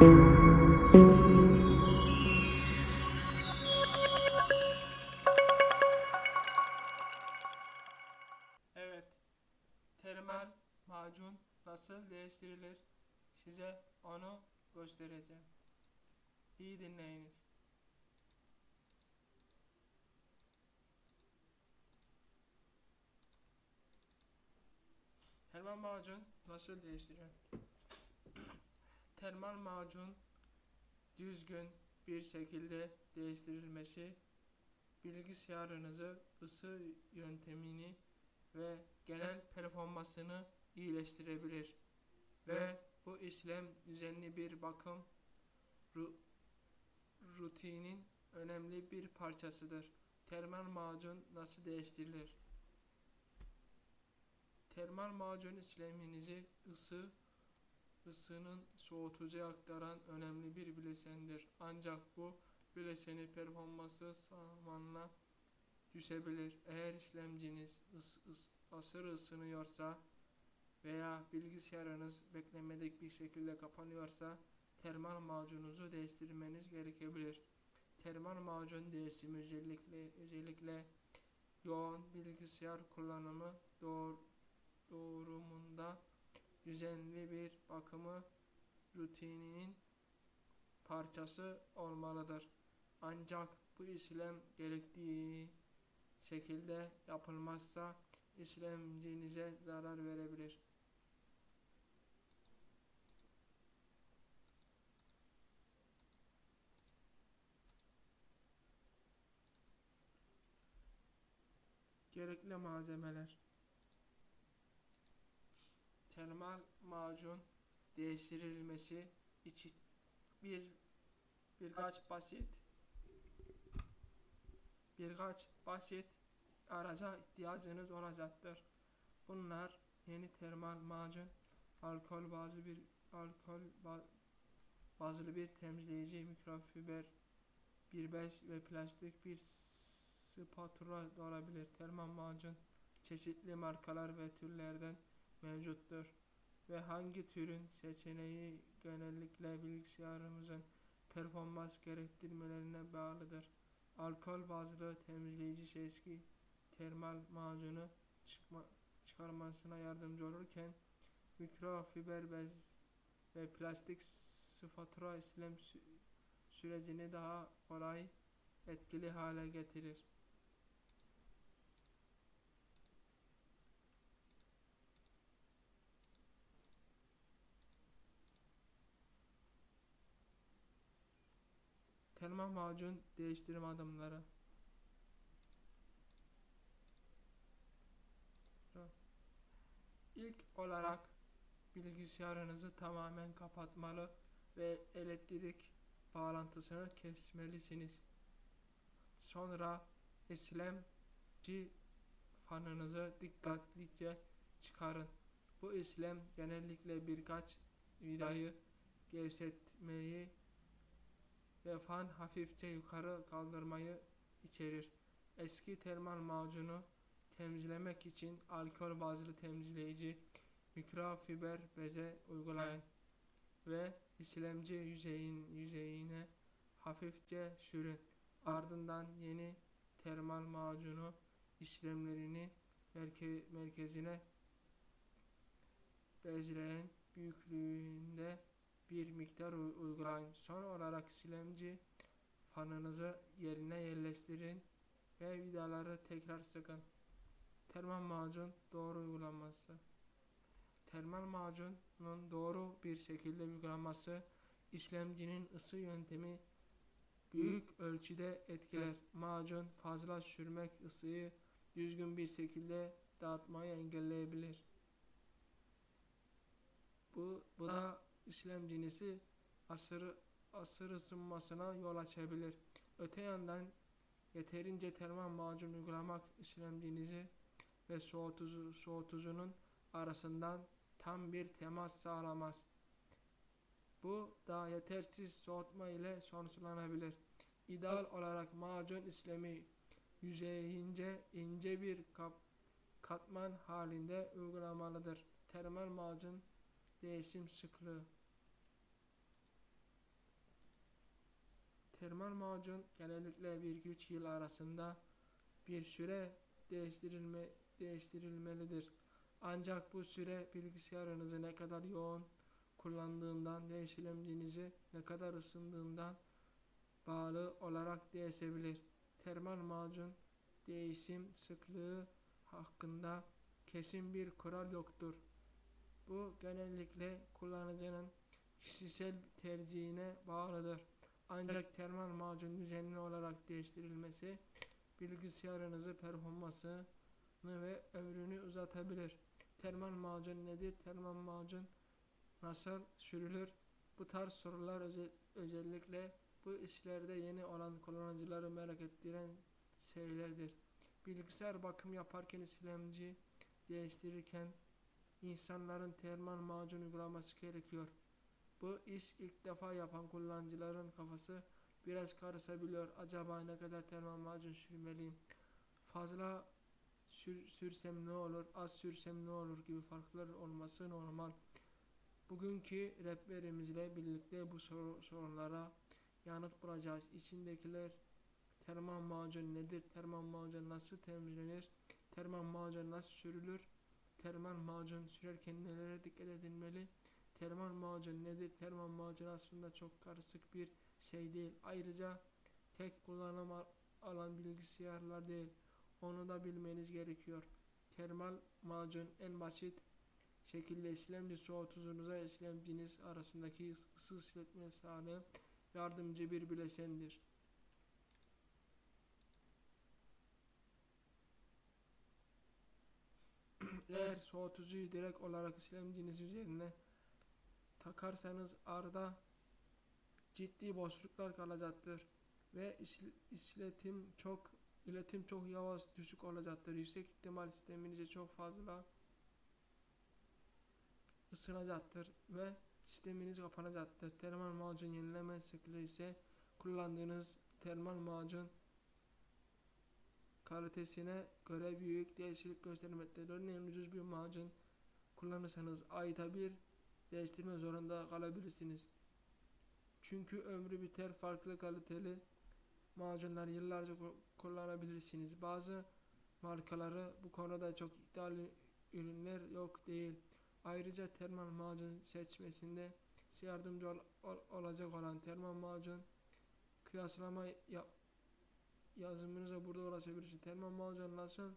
Evet. Termal macun nasıl değiştirilir? Size onu göstereceğim. İyi dinleyiniz. Termal macun nasıl değiştirilir? Termal macun düzgün bir şekilde değiştirilmesi bilgisayarınızı ısı yöntemini ve genel performansını iyileştirebilir ve bu işlem düzenli bir bakım ru- rutinin önemli bir parçasıdır. Termal macun nasıl değiştirilir? Termal macun işleminizi ısı ısının soğutucuya aktaran önemli bir bileşendir. Ancak bu bileşeni performansı zamanla düşebilir. Eğer işlemciniz ıs, ıs, aşırı ısınıyorsa veya bilgisayarınız beklemedik bir şekilde kapanıyorsa termal macununuzu değiştirmeniz gerekebilir. Termal macun değişimi özellikle özellikle yoğun bilgisayar kullanımı doğru, durumunda düzenli bir bakımı rutininin parçası olmalıdır. Ancak bu işlem gerektiği şekilde yapılmazsa işlemcinize zarar verebilir. Gerekli malzemeler Termal macun değiştirilmesi için bir birkaç basit birkaç basit araca ihtiyacınız olacaktır. Bunlar yeni termal macun, alkol bazlı bir alkol ba- bazlı bir temizleyici, mikrofiber, bir bez ve plastik bir spatula da olabilir. Termal macun çeşitli markalar ve türlerden mevcuttur ve hangi türün seçeneği genellikle bilgisayarımızın performans gerektirmelerine bağlıdır. Alkol bazlı temizleyici eski termal macunu çıkma, çıkarmasına yardımcı olurken mikrofiber bez ve plastik spatula işlem sü- sürecini daha kolay etkili hale getirir. Termal macun değiştirme adımları. İlk olarak bilgisayarınızı tamamen kapatmalı ve elektrik bağlantısını kesmelisiniz. Sonra işlemci fanınızı dikkatlice çıkarın. Bu işlem genellikle birkaç vidayı gevşetmeyi ve fan hafifçe yukarı kaldırmayı içerir. Eski termal macunu temizlemek için alkol bazlı temizleyici mikrofiber beze uygulayın ve işlemci yüzeyin yüzeyine hafifçe sürün. Ardından yeni termal macunu işlemlerini merke, merkezine bezleyen büyüklüğünde bir miktar uygulayın. Son olarak işlemci fanınızı yerine yerleştirin ve vidaları tekrar sıkın. Termal macun doğru uygulanması. Termal macunun doğru bir şekilde uygulanması işlemcinin ısı yöntemi büyük ölçüde etkiler. Macun fazla sürmek ısıyı düzgün bir şekilde dağıtmayı engelleyebilir. Bu, bu da işlemcinizi aşırı, aşırı ısınmasına yol açabilir. Öte yandan yeterince termal macun uygulamak işlemcinizi ve soğutucu, soğutucunun arasından tam bir temas sağlamaz. Bu da yetersiz soğutma ile sonuçlanabilir. İdeal olarak macun işlemi yüzeyince ince bir kap, katman halinde uygulamalıdır. Termal macun değişim sıklığı Termal macun genellikle 1-3 yıl arasında bir süre değiştirilme, değiştirilmelidir. Ancak bu süre bilgisayarınızı ne kadar yoğun kullandığından ve işlemcinizi ne kadar ısındığından bağlı olarak değişebilir. Termal macun değişim sıklığı hakkında kesin bir kural yoktur. Bu genellikle kullanıcının kişisel tercihine bağlıdır. Ancak termal macun düzenli olarak değiştirilmesi bilgisayarınızı performansını ve ömrünü uzatabilir. Termal macun nedir? Termal macun nasıl sürülür? Bu tarz sorular özel, özellikle bu işlerde yeni olan kullanıcıları merak ettiren şeylerdir. Bilgisayar bakım yaparken işlemci değiştirirken insanların termal macun uygulaması gerekiyor. Bu iş ilk defa yapan kullanıcıların kafası biraz karışabiliyor. Acaba ne kadar termal macun sürmeliyim? Fazla sür, sürsem ne olur? Az sürsem ne olur? gibi farklar olması normal. Bugünkü rehberimizle birlikte bu sor sorunlara yanıt bulacağız. İçindekiler termal macun nedir? Termal macun nasıl temizlenir? Termal macun nasıl sürülür? Termal macun sürerken nelere dikkat edilmeli? Termal macun nedir? Termal macun aslında çok karışık bir şey değil. Ayrıca tek kullanım alan bilgisayarlar değil. Onu da bilmeniz gerekiyor. Termal macun en basit şekilde işlemci soğutucunuza işlemciniz arasındaki ısı işletme sağlayan yardımcı bir bileşendir. Eğer soğutucuyu direkt olarak işlemciniz üzerine takarsanız arada ciddi boşluklar kalacaktır ve işletim çok iletim çok yavaş düşük olacaktır. Yüksek ihtimal sisteminize çok fazla ısınacaktır ve sisteminiz kapanacaktır. Termal macun yenileme sıklığı ise kullandığınız termal macun kalitesine göre büyük değişiklik göstermektedir. Örneğin ucuz bir macun kullanırsanız ayda bir değiştirme zorunda kalabilirsiniz. Çünkü ömrü biter farklı kaliteli macunlar yıllarca kullanabilirsiniz. Bazı markaları bu konuda çok iddialı ürünler yok değil. Ayrıca termal macun seçmesinde yardımcı ol, ol, olacak olan termal macun kıyaslama yap, yazımınıza burada ulaşabilirsiniz. Termal macun nasıl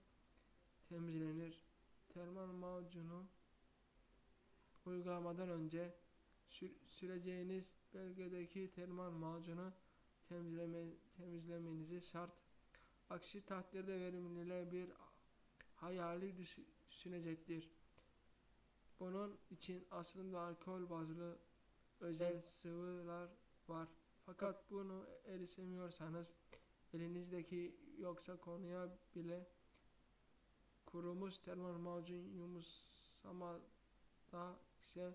temizlenir? Termal macunu uygulamadan önce sür, süreceğiniz bölgedeki termal macunu temizleme, temizlemenizi şart. Aksi takdirde verimliliğe bir hayali düşünecektir. Bunun için aslında alkol bazlı özel sıvılar var. Fakat bunu erişemiyorsanız elinizdeki yoksa konuya bile kurumuş termal macun yumuşamada ise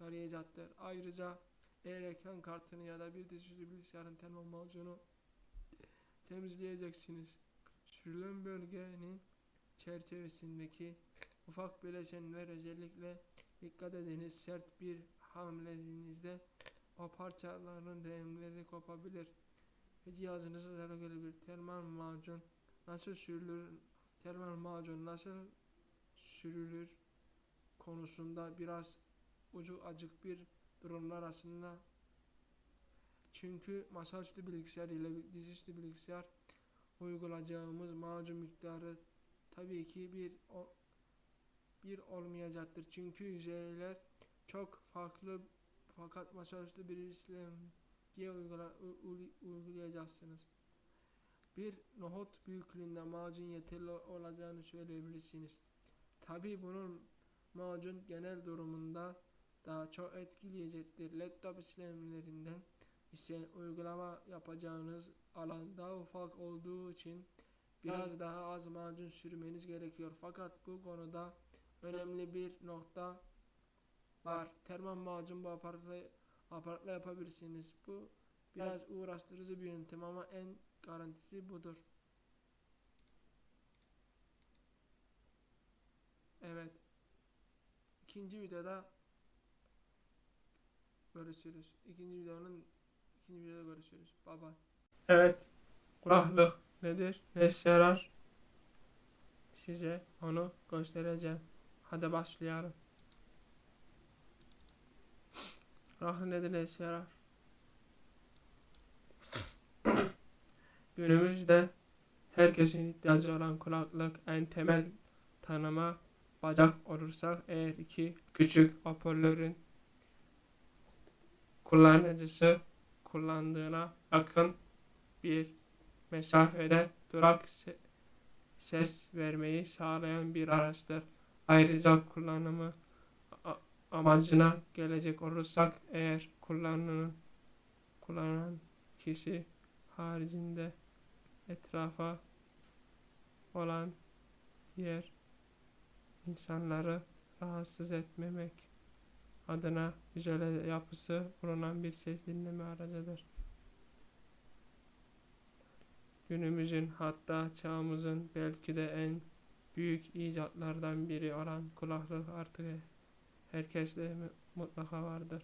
yarayacaktır. Ayrıca eğer ekran kartını ya da bir dizüstü bilgisayarın termal macunu temizleyeceksiniz. Sürülen bölgenin çerçevesindeki ufak bileşenler özellikle dikkat ediniz sert bir hamlenizde o parçaların remleri kopabilir ve cihazınıza zarar gelebilir. Termal macun nasıl sürülür? Termal macun nasıl sürülür konusunda biraz ucu acık bir durumlar aslında. Çünkü masaüstü bilgisayar ile dizüstü bilgisayar uygulayacağımız macun miktarı tabii ki bir o, bir olmayacaktır. Çünkü yüzeyler çok farklı fakat masaüstü bir işlemciye uygula, uygulayacaksınız. Bir nohut büyüklüğünde macun yeterli olacağını söyleyebilirsiniz. Tabi bunun macun genel durumunda daha çok etkileyecektir. Laptop işlemlerinden ise uygulama yapacağınız alan daha ufak olduğu için biraz evet. daha az macun sürmeniz gerekiyor. Fakat bu konuda önemli bir nokta var. Termal macun bu aparatla, aparatla yapabilirsiniz. Bu biraz evet. uğraştırıcı bir yöntem ama en garantisi budur. Evet. İkinci videoda görüşürüz. İkinci videonun İkinci videoda görüşürüz. Bye bye. Evet. Kulaklık nedir? Ne yarar? Size onu göstereceğim. Hadi başlayalım. Kulaklık nedir? Ne yarar? Günümüzde herkesin ihtiyacı olan kulaklık en temel tanıma bacak olursak eğer iki küçük hoparlörün kullanıcısı kullandığına yakın bir mesafede durak se- ses vermeyi sağlayan bir araçtır. Ayrıca kullanımı amacına gelecek olursak eğer kullanılan kullanan kişi haricinde etrafa olan diğer insanları rahatsız etmemek adına güzel yapısı bulunan bir ses dinleme aracıdır. Günümüzün hatta çağımızın belki de en büyük icatlardan biri olan kulaklık artık herkeste mu- mutlaka vardır.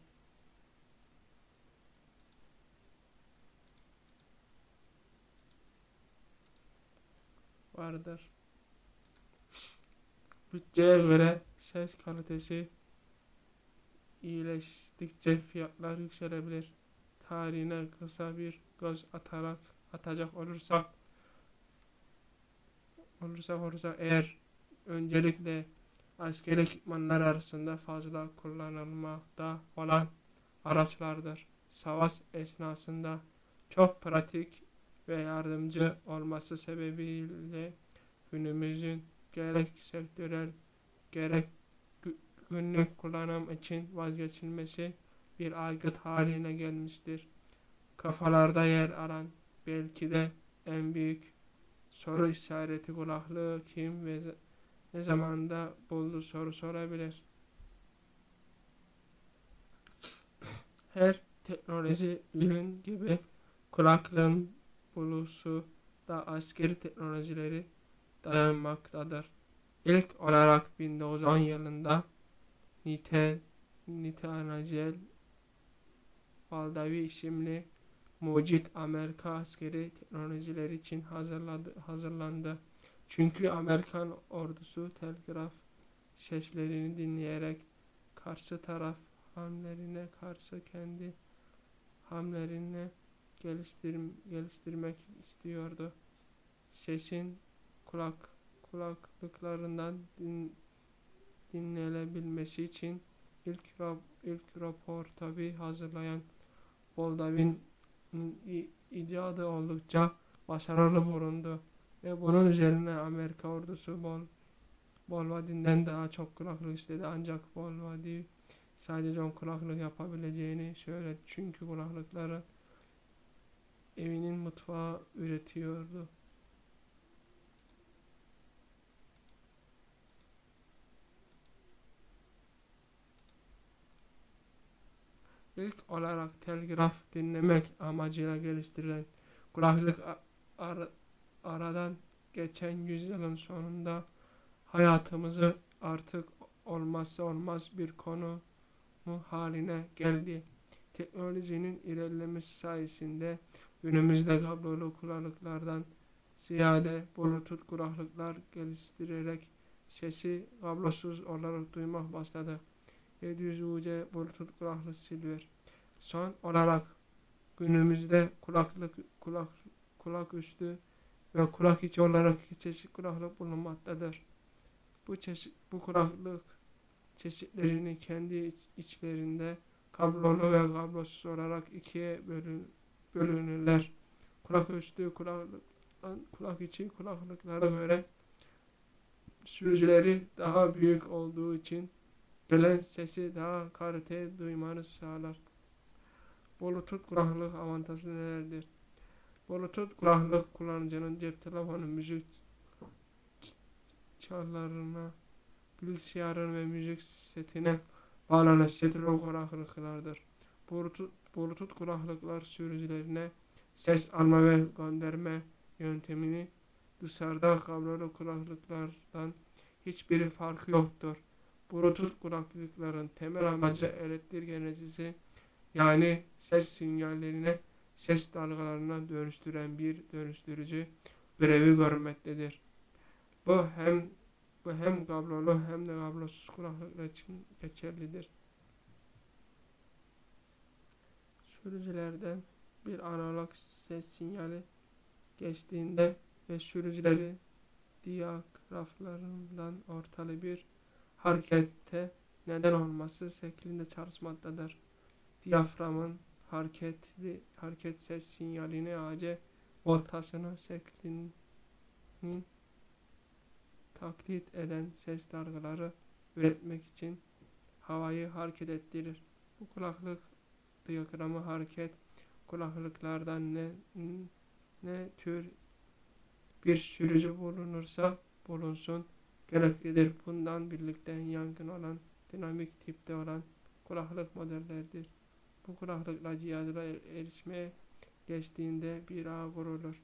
Vardır. Bütçeye göre ses kalitesi iyileştikçe fiyatlar yükselebilir. Tarihine kısa bir göz atarak atacak olursak olursak olursak eğer öncelikle askeri ekipmanlar arasında fazla kullanılmakta olan araçlardır. Savaş esnasında çok pratik ve yardımcı olması sebebiyle günümüzün gerek sektörel gerek günlük kullanım için vazgeçilmesi bir aygıt haline gelmiştir. Kafalarda yer alan belki de en büyük soru işareti kulaklığı kim ve ne zamanda buldu soru sorabilir. Her teknoloji ürün gibi kulaklığın bulusu da askeri teknolojileri dayanmaktadır. İlk olarak 1910 yılında Nite, Nitanagel Valdavi isimli mucit Amerika askeri teknolojileri için hazırladı, hazırlandı. Çünkü Amerikan ordusu telgraf seslerini dinleyerek karşı taraf hamlerine karşı kendi hamlerini geliştir, geliştirmek istiyordu. Sesin kulak kulaklıklarından din, dinlenebilmesi için ilk ilk rapor tabi hazırlayan Boldavin icadı oldukça başarılı bulundu ve bunun üzerine Amerika ordusu Bol Bolvadin'den daha çok kulaklık istedi ancak Bolvadi sadece on kulaklık yapabileceğini söyledi çünkü kulaklıkları evinin mutfağı üretiyordu. İlk olarak telgraf dinlemek amacıyla geliştirilen kulaklık ar- aradan geçen yüzyılın sonunda hayatımızı artık olmazsa olmaz bir konu mu haline geldi. Teknolojinin ilerlemesi sayesinde günümüzde kablolu kulaklıklardan ziyade Bluetooth kulaklıklar geliştirerek sesi kablosuz olarak duymak başladı. 700 UC Bluetooth kulaklık Silver. Son olarak günümüzde kulaklık kulak kulak üstü ve kulak içi olarak iki çeşit kulaklık bulunmaktadır. Bu çeşit bu kulaklık çeşitlerini kendi iç- içlerinde kablolu ve kablosuz olarak ikiye bölün, bölünürler. Kulak üstü kulaklık kulak içi kulaklıklara göre sürücüleri daha büyük olduğu için gelen sesi daha kaliteli duymanı sağlar. Bluetooth kulaklık avantajları nelerdir? Bluetooth kulaklık kullanıcının cep telefonu müzik ç- çalarına, bilgisayarın ve müzik setine bağlanan stereo kulaklıklardır. Bluetooth, Bluetooth kulaklıklar sürücülerine ses alma ve gönderme yöntemini dışarıda kablolu kulaklıklardan hiçbir farkı yoktur. Bluetooth kulaklıkların temel amacı elektrik enerjisi yani ses sinyallerine ses dalgalarına dönüştüren bir dönüştürücü görevi görmektedir. Bu hem bu hem kablolu hem de kablosuz kulaklıklar için geçerlidir. Sürücülerden bir analog ses sinyali geçtiğinde ve sürücüleri diyagraflarından ortalı bir harekete neden olması şeklinde çalışmaktadır. Diyaframın hareketli hareket ses sinyalini AC voltasını şeklinin taklit eden ses dalgaları üretmek için havayı hareket ettirir. Bu kulaklık diyagramı hareket kulaklıklardan ne ne tür bir sürücü bulunursa bulunsun gereklidir. Bundan birlikte yankın olan dinamik tipte olan kulaklık modellerdir. Bu kulaklıkla cihazla erişmeye geçtiğinde bir ağ kurulur.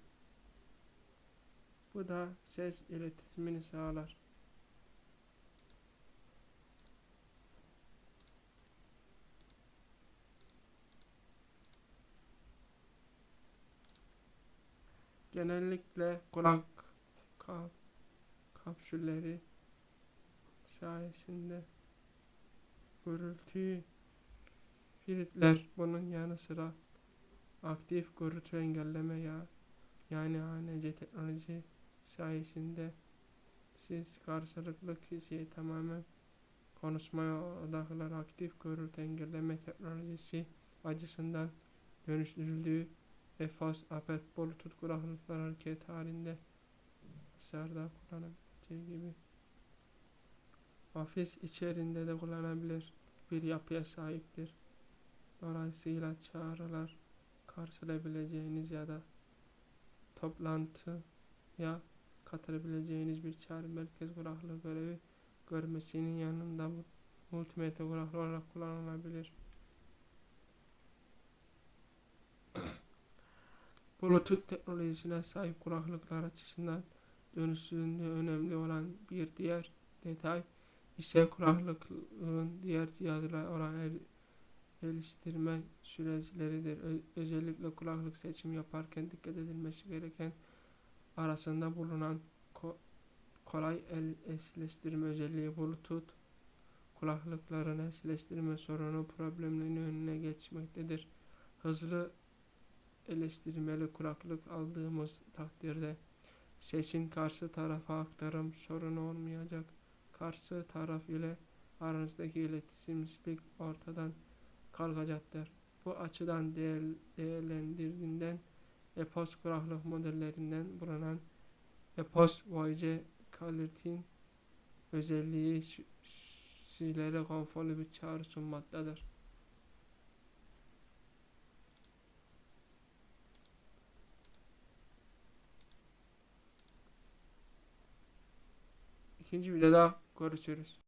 Bu da ses iletişimini sağlar. Genellikle kulak kap, kapsülleri sayesinde gürültüyü filtreler. Bunun yanı sıra aktif gürültü engelleme ya yani ANC teknoloji sayesinde siz karşılıklı kişiye tamamen konuşmaya odaklılar. Aktif gürültü engelleme teknolojisi açısından dönüştürüldüğü EFOS, APET, Bluetooth kulaklıklar hareket halinde dışarıda kullanabileceği gibi ofis içerisinde de kullanabilir bir yapıya sahiptir. Dolayısıyla çağrılar karşılayabileceğiniz ya da toplantıya katılabileceğiniz bir çağrı merkez kulaklığı görevi görmesinin yanında multimedya kulaklığı olarak kullanılabilir. Bluetooth teknolojisine sahip kulaklıklar açısından dönüşümde önemli olan bir diğer detay ise kulaklıklığın diğer cihazlarla olan el, geliştirme süreçleridir. Ö- özellikle kulaklık seçim yaparken dikkat edilmesi gereken arasında bulunan ko- kolay el eşleştirme özelliği Bluetooth kulaklıkların eşleştirme sorunu problemlerinin önüne geçmektedir. Hızlı eleştirmeli kulaklık aldığımız takdirde sesin karşı tarafa aktarım sorunu olmayacak. Karşı taraf ile aranızdaki iletişimsizlik ortadan kalkacaktır. Bu açıdan değer, değerlendirdiğinden EPOS kulaklık modellerinden bulunan EPOS Voice Quality'in özelliği sizlere konforlu bir çağrı sunmaktadır. İkinci videoda görüşürüz.